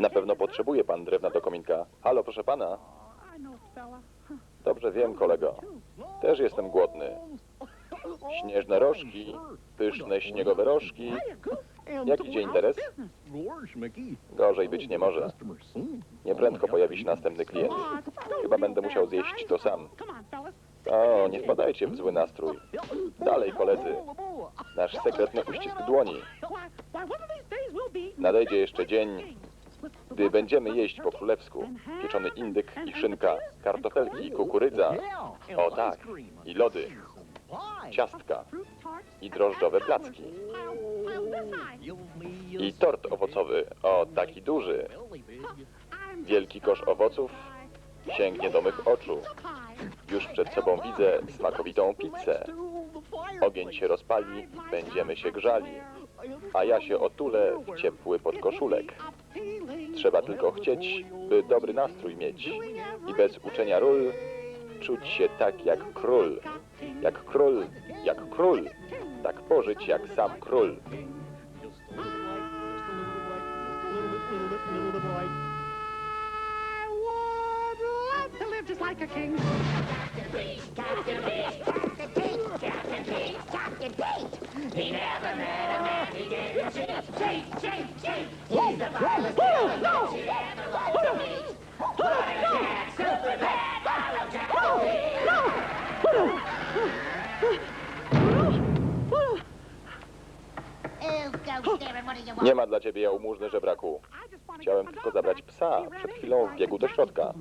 Na pewno potrzebuje pan drewna do kominka. Halo, proszę pana. Oh. Dobrze wiem, kolego. Też jestem głodny. Śnieżne rożki, pyszne śniegowe rożki. Hiya, Goose. Jak idzie interes? Gorzej być nie może. Nieprędko pojawi się następny klient. Chyba będę musiał zjeść to sam. O, nie wpadajcie w zły nastrój. Dalej, koledzy. Nasz sekretny uścisk dłoni. Nadejdzie jeszcze dzień, gdy będziemy jeść po królewsku. Pieczony indyk i szynka, kartofelki i kukurydza. O tak, i lody, ciastka i drożdżowe placki. I tort owocowy, o taki duży. Wielki kosz owoców sięgnie do mych oczu. Już przed sobą widzę smakowitą pizzę. Ogień się rozpali, będziemy się grzali, a ja się otulę w ciepły podkoszulek. Trzeba tylko chcieć, by dobry nastrój mieć i bez uczenia ról czuć się tak jak król. Jak król, jak król, tak pożyć jak sam król. Would love to live just like a king. Nie ma dla ciebie jałmużny żebraku. Just Chciałem tylko zabrać psa. Przed chwilą wbiegł do środka.